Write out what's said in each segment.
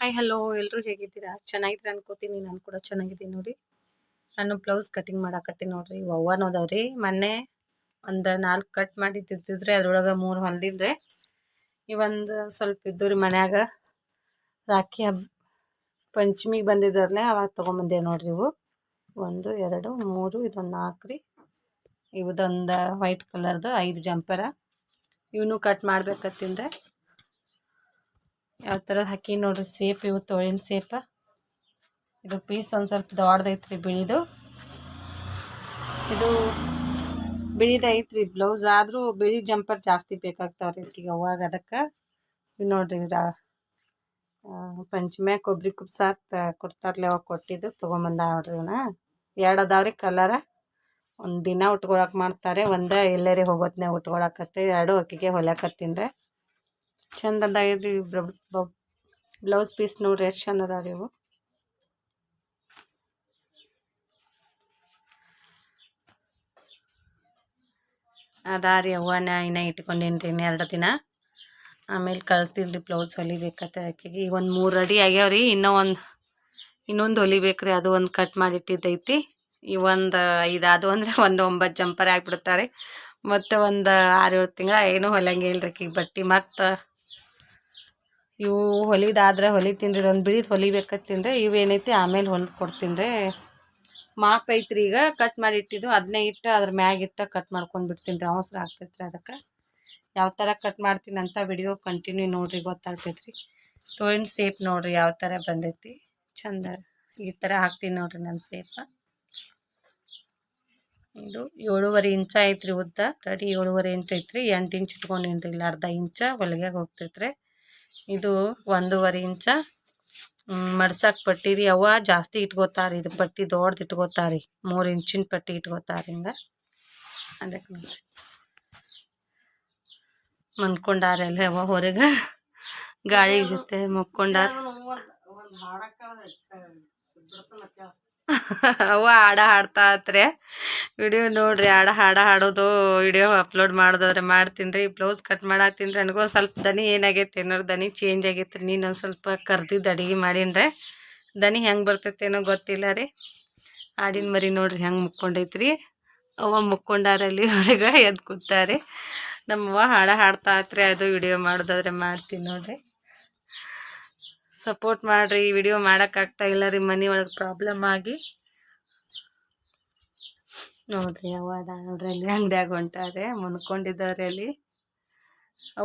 Hi hello ಎಲ್ಲರೂ ಹೇಗಿದ್ದೀರಾ? ಚೆನ್ನಾಗಿದ್ರೆ ಅನ್ಕೋತೀನಿ. ನಾನು ಕೂಡ ಚೆನ್ನಾಗಿದ್ದೀನಿ ನೋಡಿ. ನಾನು ಬ್ಲೌಸ್ ಕಟಿಂಗ್ ಮಾಡಾಕತ್ತೀನಿ ನೋಡ್ರಿ. ಒವ್ವನೋದವ್ರಿ ಮೊನ್ನೆ ಒಂದು ನಾಲ್ಕು ಕಟ್ ಮಾಡಿ ತಿದ್ದಿದ್ರೆ ಅದ್ರೊಳಗೆ ಮೂರು ಹೊಲ್ದಿದ್ರೆ ಇವೊಂದು ಸ್ವಲ್ಪ ಇದ್ದು ರೀ ಮನ್ಯಾಗ. ರಾಖಿ ಹಬ್ಬ ಪಂಚಮಿಗೆ ಬಂದಿದ್ದಾರಲ್ಲೇ ಅವಾಗ ತೊಗೊಂಬಂದೆ ನೋಡ್ರಿ ಇವು. ಒಂದು, ಎರಡು, ಮೂರು, ಇದೊಂದು ನಾಲ್ಕು ರೀ. ಇವದೊಂದು ವೈಟ್ ಕಲರ್ದು ಐದು ಜಂಪರ ಇವನು ಕಟ್ ಮಾಡ್ಬೇಕತ್ತಿಂದ್ರೆ ಯಾವ ಥರ ಹಾಕಿ ನೋಡ್ರಿ, ಸೇಪ್ ಇವು ತೋಳಿನ ಸೇಪ? ಇದು ಪೀಸ್ ಒಂದು ಸ್ವಲ್ಪ ದೊಡ್ಡದೈತ್ರಿ ಬಿಳಿದು. ಇದು ಬಿಳಿದೈತ್ರಿ, ಬ್ಲೌಸ್ ಆದರೂ ಬಿಳಿ ಜಂಪರ್ ಜಾಸ್ತಿ ಬೇಕಾಗ್ತಾವ್ರಿ ಈಗ ಅವಾಗ ಅದಕ್ಕೆ. ಇವು ನೋಡ್ರಿ ಪಂಚಮೆ, ಕೊಬ್ಬರಿ ಕುಬ್ಸಾತ್ ಕೊಡ್ತಾರಲ್ಲ ಅವಾಗ ಕೊಟ್ಟಿದ್ದು, ತೊಗೊಂಬಂದ ನೋಡ್ರಿ ಇವನ. ಎರಡು ಅದಾವ್ರಿ ಕಲರ. ಒಂದು ದಿನ ಉಟ್ಕೊಳಕ್ಕೆ ಮಾಡ್ತಾರೆ, ಒಂದೇ ಎಲ್ಲರೇ ಹೋಗೋತ್ನೇ ಉಟ್ಕೊಳಕತ್ತೆ, ಎರಡು ಅಕ್ಕಿಗೆ ಹೊಲ್ಯಾಕತ್ತೀನಿ ಚಂದ ಅದಾವ್ರಿ ಬ್ಲೌಸ್ ಪೀಸ್ ನೋಡ್ರಿ ಎಷ್ಟು ಚಂದ ಅದಾವ್ರಿ ಇವು ಅದಾರಿ ಅವ್ವ, ನಾ ಇನ್ನ ಇಟ್ಕೊಂಡೇನ್ರಿ ಇನ್ನು ಎರಡು ದಿನ. ಆಮೇಲೆ ಕಳಿಸ್ತೀನಿ ರೀ ಬ್ಲೌಸ್ ಹೊಲಿಬೇಕತ್ತ ಆಕೆಗೆ. ಈಗ ಒಂದು ಮೂರು ರೆಡಿ ಆಗ್ಯಾವ್ರಿ, ಇನ್ನೂ ಒಂದು, ಇನ್ನೊಂದು ಹೊಲಿಬೇಕ್ರಿ ಅದು ಒಂದು ಕಟ್ ಮಾಡಿಟ್ಟಿದ್ದೈತಿ. ಈ ಒಂದು ಐದು, ಅದು ಅಂದರೆ ಒಂದು ಒಂಬತ್ತು ಜಂಪರ್ ಆಗಿಬಿಡ್ತಾರೆ. ಮತ್ತು ಒಂದು ಆರು ಏಳು ತಿಂಗಳ, ಏನೂ ಹೊಲಿಯಂಗೆ ಇಲ್ರಿ ಆಕಿಗೆ ಬಟ್ಟೆ. ಮತ್ತು ಇವು ಹೊಲಿದಾದ್ರೆ ಹೊಲಿತೀನಿ ಒಂದು ಇದೊಂದು ಬಿಳಿದು ಹೊಲಿಬೇಕತ್ತೀನಿ ರೀ ಇವೇನೈತಿ? ಆಮೇಲೆ ಹೊಲಿದು ಕೊಡ್ತೀನಿ ರೀ ಮಾಪ್ ಐತ್ರಿ ಈಗ ಕಟ್ ಮಾಡಿ ಇಟ್ಟಿದ್ದು ಅದನ್ನೇ ಇಟ್ಟು ಅದ್ರ ಮ್ಯಾಗ ಇಟ್ಟು ಕಟ್ ಮಾಡ್ಕೊಂಡು ಬಿಡ್ತೀನಿ ರೀ ಅವಸರ ಆಗ್ತೈತ್ರಿ ಅದಕ್ಕೆ. ಯಾವ ಥರ ಕಟ್ ಮಾಡ್ತೀನಿ ಅಂತ ವಿಡಿಯೋ ಕಂಟಿನ್ಯೂ ನೋಡ್ರಿ, ಗೊತ್ತಾಗ್ತೈತ್ರಿ. ತೋಳಿನ ಸೇಪ್ ನೋಡ್ರಿ ಯಾವ ಥರ ಬಂದೈತಿ. ಚಂದ ಈ ಥರ ಹಾಕ್ತೀನಿ ನೋಡ್ರಿ ನನ್ನ ಸೇಪ. ಇದು ಏಳುವರೆ ಇಂಚ ಐತ್ರಿ ಉದ್ದ. ರೆಡಿ ಏಳುವರೆ ಇಂಚ್ ಐತ್ರಿ. ಎಂಟು ಇಂಚ್ ಇಟ್ಕೊಂಡಿನ್ರಿ ಇಲ್ಲ ಅರ್ಧ ಇಂಚ ಹೊಲಿಗೆಗೆ ಹೋಗ್ತೈತ್ರಿ. ಇದು ಒಂದೂವರೆ ಇಂಚ. ಮಡ್ಸಕ್ಕೆ ಪಟ್ಟಿ ರೀ. ಅವ ಜಾಸ್ತಿ ಇಟ್ಕೋತಾರೆ. ಇದು ಪಟ್ಟಿ ದೊಡ್ಡದು ಇಟ್ಕೋತಾರೆ. ಮೂರು ಇಂಚಿನ ಪಟ್ಟಿ ಇಟ್ಕೋತಾರೆ ಹಿಂಗ ಅದಕ್ಕೆ ನೋಡ್ರಿ ಮನ್ಕೊಂಡಾರಲ್ಲ ಅವ ಹೊರಗೆ? ಗಾಳಿ ಇರುತ್ತೆ, ಮುಕ್ಕೊಂಡಾರ. ಅವ ಹಾಡ ಹಾಡ್ತಾ ಆತ್ರಿ ವಿಡಿಯೋ ನೋಡ್ರಿ, ಹಾಡ ಹಾಡ ಹಾಡೋದು ವಿಡಿಯೋ ಅಪ್ಲೋಡ್ ಮಾಡೋದಾದ್ರೆ ಮಾಡ್ತೀನಿ ರೀ. ಬ್ಲೌಸ್ ಕಟ್ ಮಾಡಾತೀನಿ ನನಗೂ ಸ್ವಲ್ಪ ದನಿ ಏನಾಗೈತೆ ಏನೋ ದನಿ ಚೇಂಜ್ ಆಗೈತೆ ರೀ. ನೀನು ಸ್ವಲ್ಪ ಕರ್ದಿದ್ದು ಅಡಿಗೆ ಮಾಡೀನಿ ದನಿ ಹೆಂಗೆ ಬರ್ತೈತೆ ಏನೋ ಗೊತ್ತಿಲ್ಲ ರೀ. ಹಾಡಿನ ಮರಿ ನೋಡ್ರಿ ಹೆಂಗೆ ಮುಕ್ಕೊಂಡೈತ್ರಿ ಅವ ಮುಕ್ಕೊಂಡಾರಲ್ಲಿ ಅವ್ರಿಗೆ ಎದ್ದು ಕೂತಾರೆ. ನಮ್ಮವ್ವ ಹಾಡ ಹಾಡ್ತಾ ಆತ್ರಿ ಅದು ವಿಡಿಯೋ ಮಾಡೋದಾದ್ರೆ ಮಾಡ್ತೀನಿ ನೋಡ್ರಿ. ಸಪೋರ್ಟ್ ಮಾಡ್ರಿ ವಿಡಿಯೋ ಮಾಡೋಕ್ಕಾಗ್ತಾ ಇಲ್ಲ ರೀ, ಮನೆ ಒಳಗೆ ಪ್ರಾಬ್ಲಮ್ ಆಗಿ. ನೋಡ್ರಿ ಅವ ಅದ ಅಲ್ಲಿ ಅಂಗಡಿಯಾಗ ಹೊಂಟಾರೆ ಮುನ್ಕೊಂಡಿದ್ದಾರೆ ಅಲ್ಲಿ.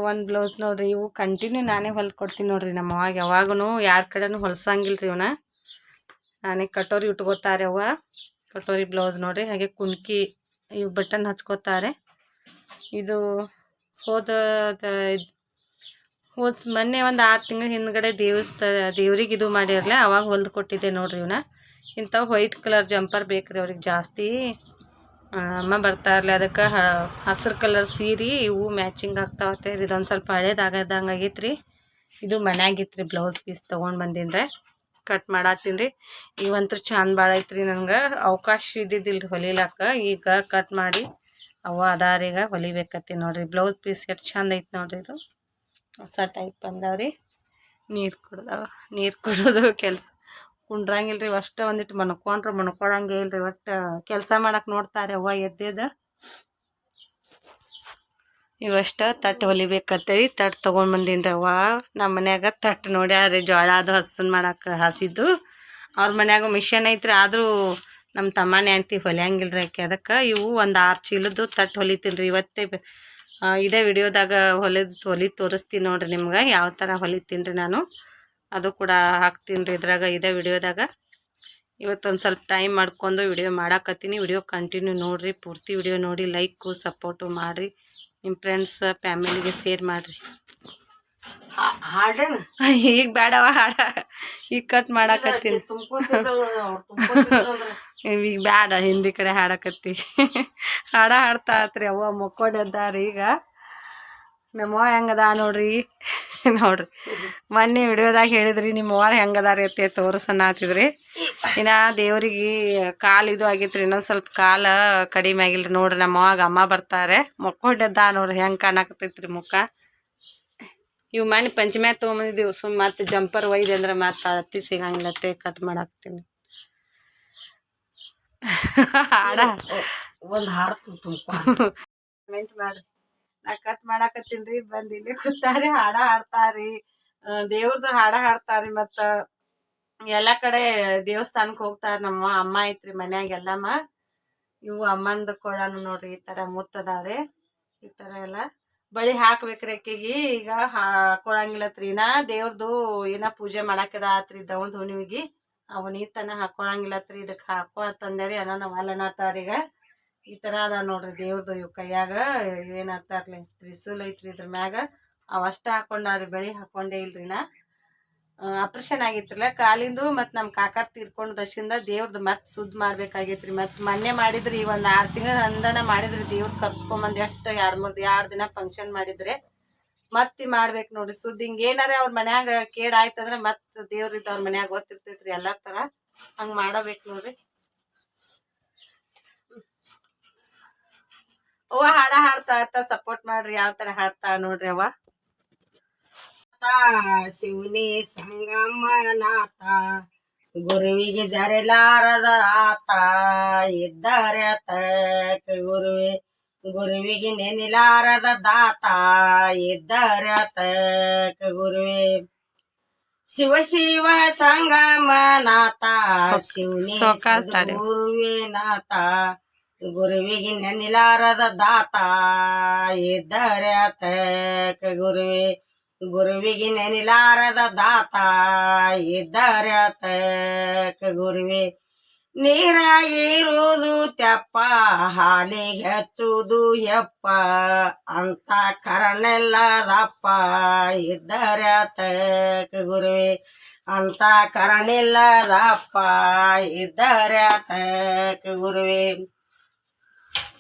ಒಂದು ಬ್ಲೌಸ್ ನೋಡ್ರಿ, ಇವು ಕಂಟಿನ್ಯೂ ನಾನೇ ಹೊಲ್ಕೊಡ್ತೀನಿ ನೋಡ್ರಿ, ನಮ್ಮ ಅವಾಗ ಯಾವಾಗೂ ಯಾರ ಕಡೆನು ಹೊಲ್ಸಂಗಿಲ್ಲ ರೀ ಇವನ. ನಾನೇ ಕಟೋರಿ ಉಟ್ಕೋತಾರೆ ಅವ ಕಟೋರಿ ಬ್ಲೌಸ್ ನೋಡ್ರಿ, ಹಾಗೆ ಕುಣ್ಕಿ, ಇವು ಬಟನ್ ಹಚ್ಕೋತಾರೆ. ಇದು ಹೋದ ಹೋದ ಮೊನ್ನೆ ಒಂದು ಆರು ತಿಂಗಳ ಹಿಂದ್ಗಡೆ ದೇವಸ್ಥ, ದೇವ್ರಿಗೆ ಇದು ಮಾಡಿರಲ್ಲ ಅವಾಗ ಹೊಲ್ದು ಕೊಟ್ಟಿದ್ದೆ ನೋಡ್ರಿ ಇವನ. ಇಂಥವು ವೈಟ್ ಕಲರ್ ಜಂಪರ್ ಬೇಕ್ರಿ ಅವ್ರಿಗೆ ಜಾಸ್ತಿ. ಅಮ್ಮ ಬರ್ತಾರಲ್ಲ ಅದಕ್ಕೆ ಹಸಿರು ಕಲರ್ ಸೀರೆ, ಇವು ಮ್ಯಾಚಿಂಗ್ ಆಗ್ತಾವತ್ತೆ ರೀ, ಇದೊಂದು ಸ್ವಲ್ಪ ಹಳೇದಾಗದಂಗೆ ಆಗೈತೆ ರೀ ಇದು ಮನ್ಯಾಗಿತ್ತು ರೀ ಬ್ಲೌಸ್ ಪೀಸ್ ತೊಗೊಂಡು ಬಂದಿನ್ರೆ. ರೀ ಕಟ್ ಮಾಡತ್ತೀನಿ ರೀ. ಇವಂತೂ ಚಂದ ಭಾಳ ಐತ್ರಿ ನಂಗೆ ಅವಕಾಶ ಇದ್ದಿದ್ದಿಲ್ಲ ರೀ ಹೊಲಿಲಾಕ. ಈಗ ಕಟ್ ಮಾಡಿ ಅವ ಅದಾರೀಗ ಹೊಲಿಬೇಕತ್ತೀನಿ ನೋಡ್ರಿ. ಬ್ಲೌಸ್ ಪೀಸ್ ಎಷ್ಟು ಚಂದ ಐತೆ ನೋಡ್ರಿ ಇದು. ಹೊಸ ಟೈಪ್ ಬಂದಾವ್ರಿ. ನೀರು ಕುಡ್ದವ, ನೀರು ಕುಡೋದು ಕೆಲಸ. ಕುಂಡ್ರಂಗಿಲ್ಲ ರೀ ಅಷ್ಟೇ ಒಂದಿಟ್ಟು ಮನ್ಕೊಂಡ್ರೆ, ಮನ್ಕೊಳಂಗೆ ಇಲ್ರಿ. ಒಟ್ಟು ಕೆಲಸ ಮಾಡಕ್ಕೆ ನೋಡ್ತಾರೆ ಅವ್ವ ಎದ್ದೇದ. ಇವಷ್ಟ ತಟ್ಟು ಹೊಲಿಬೇಕಂತೇಳಿ ತಟ್ಟು ತೊಗೊಂಡು ಬಂದೀನಿ ಅವ್ವ. ನಮ್ಮ ಮನ್ಯಾಗ ತಟ್ಟು ನೋಡ್ಯಾರಿ ಜೋಳ ಅದು ಹಸನ್ ಮಾಡಕ್ಕೆ ಹಸಿದ್ದು. ಅವ್ರ ಮನ್ಯಾಗ ಮಿಷನ್ ಐತ್ರಿ, ಆದರೂ ನಮ್ಮ ತಮ್ಮನೇ ಅಂತಿ ಹೊಲಿಯಂಗಿಲ್ರಿ ಆಕೆ ಅದಕ್ಕೆ. ಇವು ಒಂದು ಆರು ಚೀಲದ್ದು ತಟ್ಟು ಹೊಲಿತೀನಿ ರೀ ಇವತ್ತೇ ಇದೇ ವಿಡಿಯೋದಾಗ ಹೊಲಿದು ಹೊಲಿ ತೋರಿಸ್ತೀನಿ ನೋಡ್ರಿ ನಿಮ್ಗೆ. ಯಾವ ಥರ ಹೊಲಿತೀನಿ ರೀ ನಾನು. ಅದು ಕೂಡ ಹಾಕ್ತೀನಿ ರೀ ಇದ್ರಾಗ ಇದೇ ವಿಡಿಯೋದಾಗ. ಇವತ್ತೊಂದು ಸ್ವಲ್ಪ ಟೈಮ್ ಮಾಡ್ಕೊಂಡು ವಿಡಿಯೋ ಮಾಡಾಕತ್ತೀನಿ. ವಿಡಿಯೋ ಕಂಟಿನ್ಯೂ ನೋಡಿರಿ. ಪೂರ್ತಿ ವಿಡಿಯೋ ನೋಡಿ ಲೈಕು ಸಪೋರ್ಟು ಮಾಡಿರಿ. ನಿಮ್ಮ ಫ್ರೆಂಡ್ಸ್ ಫ್ಯಾಮಿಲಿಗೆ ಶೇರ್ ಮಾಡಿರಿ. ಹಾಡೇನು ಈಗ ಬೇಡವ ಹಾಡ. ಈಗ ಕಟ್ ಮಾಡಾಕತ್ತೀನಿ. ಈಗ ಬ್ಯಾಡ, ಹಿಂದಿ ಕಡೆ ಹಾಡಕತ್ತಿ. ಹಾಡ ಹಾಡ್ತಾ ಆತ್ರಿ, ಅವ್ವ ಮಕ್ಕೊಂಡೆದ್ದಾರ ಈಗ. ನಮ್ಮವ್ವ ಹೆಂಗದ ನೋಡ್ರಿ? ನೋಡ್ರಿ. ಮೊನ್ನೆ ವಿಡಿಯೋದಾಗ ಹೇಳಿದ್ರಿ, ನಿಮ್ಮ ಅವ್ವ ಹೆಂಗದಾರಿ ಅತ್ತೆ ತೋರ್ಸನ್ನ ಆತಿದ್ರಿ ಇನ್ನ ದೇವ್ರಿಗೆ ಕಾಲು ಇದು ಆಗೈತ್ರಿ, ಇನ್ನೊಂದು ಸ್ವಲ್ಪ ಕಾಲ ಕಡಿಮೆ ಆಗಿಲ್ರಿ. ನೋಡ್ರಿ, ನಮ್ಮ ಅವಾಗ ಅಮ್ಮ ಬರ್ತಾರೆ. ಮಕ್ಕೊಂಡೆದ್ದ ನೋಡ್ರಿ, ಹೆಂಗೆ ಕಾಣಕತ್ತೈತ್ರಿ ಮುಖ. ಇವು ಮನೆ ಪಂಚಮ್ಯಾಗ ತೊಗೊಂಬಂದಿದ್ದೀವಿ ಸುಮ್ಮ ಮತ್ತೆ ಜಂಪರ್ ಒಯ್ದೆ ಅಂದ್ರೆ ಮತ್ತೆ ಅತ್ತಿ ಸಿಗಂಗಿಲ್ಲತ್ತೆ ಕಟ್ ಮಾಡಾಕ್ತೀನಿ ಒಂದ್ ಕಮೆಂಟ್ ಮಾಡ್ರಿ ನಾ ಕಟ್ ಮಾಡಾಕತ್ತೀನ್ರಿ ಬಂದ್ ಇಲ್ಲಿ ಕೂತಾರಿ ಹಾಡ ಹಾಡ್ತಾರಿ. ದೇವ್ರದ್ದು ಹಾಡ ಹಾಡ್ತಾರಿ ಮತ್ತ ಎಲ್ಲಾ ಕಡೆ ದೇವಸ್ಥಾನಕ್ ಹೋಗ್ತಾರ ನಮ್ಮ ಅಮ್ಮ ಐತ್ರಿ ಮನ್ಯಾಗ ಎಲ್ಲಮ್ಮ ಇವು ಅಮ್ಮಂದ ಕೊಳನು ನೋಡ್ರಿ ಈ ತರ ಮುತ್ತದಾವ್ರಿ. ಈ ತರ ಎಲ್ಲ ಬಳಿ ಹಾಕ್ಬೇಕ್ರಿ ಅಕ್ಕಿಗಿ. ಈಗ ಹಾಕೊಳಂಗಿಲ್ಲತ್ರಿ ಇನ್ನ ದೇವ್ರದು ಏನ ಪೂಜೆ ಮಾಡಾಕದ ಆತ್ರಿ ದವನ್ ಹುಣ್ಣಿವಿಗಿ ಅವನ್ ಈತನ ಹಾಕೊಳಂಗಿಲ್ಲತ್ರಿ ಇದಕ್ಕೆ ಹಾಕೋ ಅಂತಂದರೆ ಅನ್ನ ನಾವ್ ಈ ಥರ ಅದ ನೋಡ್ರಿ ದೇವ್ರದು ಇವ್ ಕೈಯಾಗ, ಏನ್ ತ್ರಿಸೂಲ್ ಐತ್ರಿ ಇದ್ರ ಮ್ಯಾಗ. ಅವಷ್ಟ ಹಾಕೊಂಡಾರಿ, ಬೆಳಿ ಹಾಕೊಂಡೇ ಇಲ್ರಿ ನಾ. ಆಪ್ರೇಷನ್ ಆಗಿತ್ತಲ್ಲ ಕಾಲಿಂದು ಮತ್ತು ನಮ್ಮ ಕಾಕಾರ್ ತೀರ್ಕೊಂಡು ದಶಿಂದ ದೇವ್ರದ್ ಮತ್ತೆ ಸುದ್ ಮಾಡ್ಬೇಕಾಗೈತ್ರಿ. ಮತ್ತು ಮೊನ್ನೆ ಮಾಡಿದ್ರಿ, ಒಂದು ಆರು ತಿಂಗಳ ಅಂದನ ಮಾಡಿದ್ರಿ ದೇವ್ರ ಕರ್ಸ್ಕೊಂಬಂದ್ ಎಷ್ಟು, ಎರಡು ಮೂರು ಎರಡು ದಿನ ಫಂಕ್ಷನ್ ಮಾಡಿದ್ರೆ. ಮತ್ ಮಾಡ್ಬೇಕು ನೋಡ್ರಿ. ಸುದ್ದಿ ಹಿಂಗ ಏನಾರ ಅವ್ರ ಮನ್ಯಾಗ ಕೇಡ್ ಆಯ್ತಂದ್ರ ಮತ್ ದೇವ್ರ ಇದ್ದ ಅವ್ರ ಮನ್ಯಾಗ ಗೊತ್ತಿರ್ತೈತ್ರಿ ಎಲ್ಲಾ ತರ. ಹಂಗ ಮಾಡಬೇಕ್ ನೋಡ್ರಿ. ಅವ್ವ ಹಾಡ ಹಾಡ್ತಾ ಇರ್ತಾ ಸಪೋರ್ಟ್ ಮಾಡ್ರಿ, ಯಾವ ತರ ಹಾಡ್ತಾ ನೋಡ್ರಿ ಅವ್ವ? ಶಿವನಿ ಸಂಗಮನಾಥ ಗುರುವಿಗೆ ಜರಲಾರದ ಆತ, ಇದ್ದಾರೆ ಗುರುವೆ ಗುರುವಿಗೆ ನೆನಿಲಾರದ ದಾತ ಇದ್ದಾರೆ ತಕ ಗುರುವೆ. ಶಿವ ಶಿವ ಸಂಗಮ ನಾಥ ಶಿವನಿ ಗುರುವೆ ನಾಥ. ಗುರುವಿಗೆ ನೆನಿಲಾರದ ದಾತ ಇದ್ದಾರೆ ತಕ ಗುರುವೆ. ಗುರುವಿಗೆ ನೆನಿಲಾರದ ದಾತ ಇದ್ದಾರೆ ತಕ ಗುರುವೆ. ನೀರಾಗಿರುವುದು ತೆಪ್ಪ ಹಾಲಿಗೆ ಹೆಚ್ಚುವುದು ಎಪ್ಪ, ಅಂತ ಕರಣಿಲ್ಲದಪ್ಪ ಇದ್ದರೆ ತಕ ಗುರುವೆ, ಅಂತ ಕರಣಿಲ್ಲದಪ್ಪ ಇದ್ದಾರೆ ತಕ ಗುರುವೆ.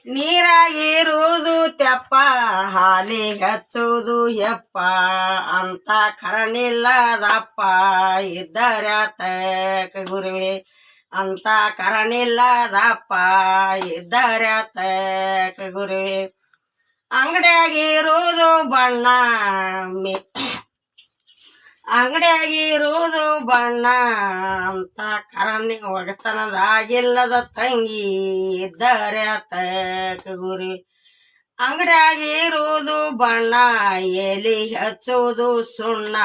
ನೀರಾಗಿರುವುದು ತೆಪ್ಪ ಹಾಲಿಗೆ ಹಚ್ಚುವುದು ಎಪ್ಪ, ಅಂತ ಕರಣಿಲ್ಲದಪ್ಪ ಇದ್ದರೆ ತಕ ಗುರುವೆ. ಅಂತ ಕರನಿಲ್ಲದಪ್ಪ ಇದ್ದಾರೆ ತಕ ಗುರುವೆ ಅಂಗಡಿಯಾಗಿರುವುದು ಬಣ್ಣ ಮಿ. ಅಂಗಡಿಯಾಗಿರುವುದು ಬಣ್ಣ ಅಂತ ಕರನಿ ಒಗತನದಾಗಿಲ್ಲದ ತಂಗಿ ಇದ್ದಾರೆ ತಕ ಗುರಿ ಅಂಗಡಿಯಾಗಿರುವುದು ಬಣ್ಣ, ಎಲಿ ಹಚ್ಚುವುದು ಸುಣ್ಣ.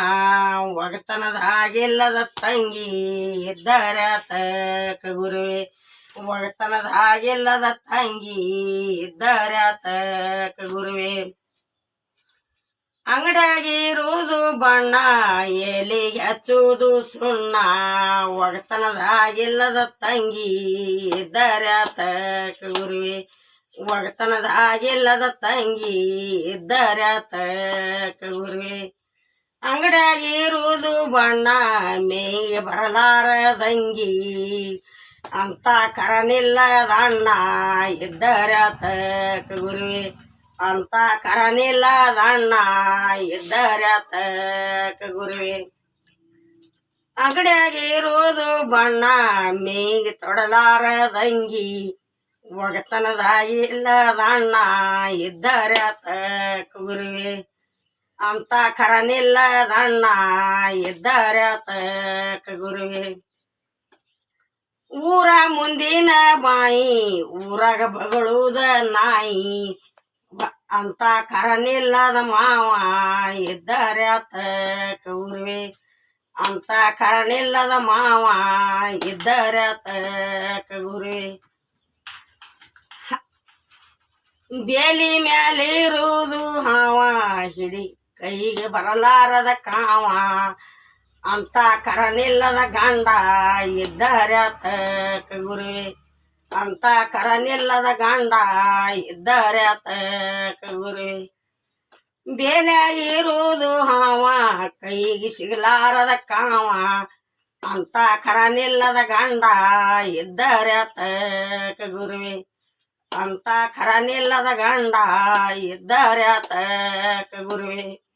ಒಗತನದಾಗಿಲ್ಲದ ತಂಗಿ ಇದ್ದಾರೆ ಆತಕ ಗುರುವೆ ಒಗತನದಾಗಿಲ್ಲದ ತಂಗಿ ಇದ್ದಾರೆ ಆತಕ ಗುರುವೆ ಅಂಗಡಿಯಾಗಿರುವುದು ಬಣ್ಣ, ಎಲಿ ಹಚ್ಚುವುದು ಸುಣ್ಣ. ಒಗತನದಾಗಿಲ್ಲದ ತಂಗಿ ಇದ್ದಾರೆ ಆತಕ ಗುರುವೆ ಒಗತನದಾಗಿಲ್ಲದ ತಂಗಿ ಇದ್ದಾರೆ ತಕ ಗುರುವೆ ಅಂಗಡಿಯಾಗಿರುವುದು ಬಣ್ಣ ಮೇಗೆ ಬರಲಾರದಂಗಿ ಅಂತ ಕರನಿಲ್ಲದ ಅಣ್ಣ ಇದ್ದಾರೆ ತಕ ಗುರುವೆ ಅಂತ ಕರನಿಲ್ಲದ ಅಣ್ಣ ಇದ್ದಾರೆ ತಕ ಗುರುವೆ ಅಂಗಡಿಯಾಗಿರುವುದು ಬಣ್ಣ ಮೇಗೆ ತೊಡಲಾರದಂಗಿ ಒಗತನದಾಗಿಲ್ಲದ ಅಣ್ಣ ಇದ್ದರೆ ತಕ ಗುರುವೆ ಅಂತ ಕರನಿಲ್ಲದ ಅಣ್ಣ ಇದ್ದಾರೆ ಗುರುವೆ ಊರ ಮುಂದಿನ ಬಾಯಿ, ಊರಾಗ ಬಗಳುವುದ ನಾಯಿ. ಅಂತ ಕರನಿಲ್ಲದ ಮಾವ ಇದ್ದರೆ ಗುರುವೆ ಅಂತ ಕರನಿಲ್ಲದ ಮಾವ ಇದ್ದರೆ ಗುರುವೆ ಬೇಲಿ ಮ್ಯಾಲಿರುವುದು ಹಾವ, ಹಿಡಿ ಕೈಗೆ ಬರಲಾರದ ಕಾವ. ಅಂತ ಕರನಿಲ್ಲದ ಗಂಡ ಇದ್ದಾರೆ ತಕ ಗುರುವೆ. ಅಂತ ಕರನಿಲ್ಲದ ಗಂಡ ಇದ್ದಾರೆ ತಕ ಗುರುವೆ. ಬೇಲಿಯಾಗಿರುವುದು ಹಾವ, ಕೈಗೆ ಸಿಗಲಾರದ ಕಾವ. ಅಂತ ಕರನಿಲ್ಲದ ಗಂಡ ಇದ್ದಾರೆ ತಕ ಗುರುವೆ. ಅಂತ ಖರನಿಲ್ಲದ ಗಂಡ ಇದ್ದಾರೆ ಆತಕ ಗುರುವೆ.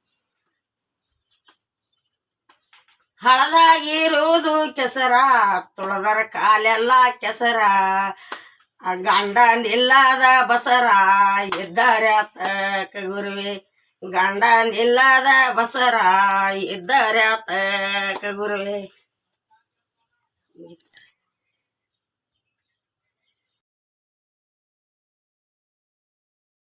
ಹಳದಾಗಿರುವುದು ಕೆಸರ, ತುಳದರ ಕಾಲೆಲ್ಲ ಕೆಸರ. ಗಂಡ ನಿಲ್ಲದ ಬಸರ ಆತಕ ಗುರುವೆ. ಗಂಡ ನಿಲ್ಲದ ಬಸರ ಇದ್ದರ್ಯಾತ ಗುರುವೆ.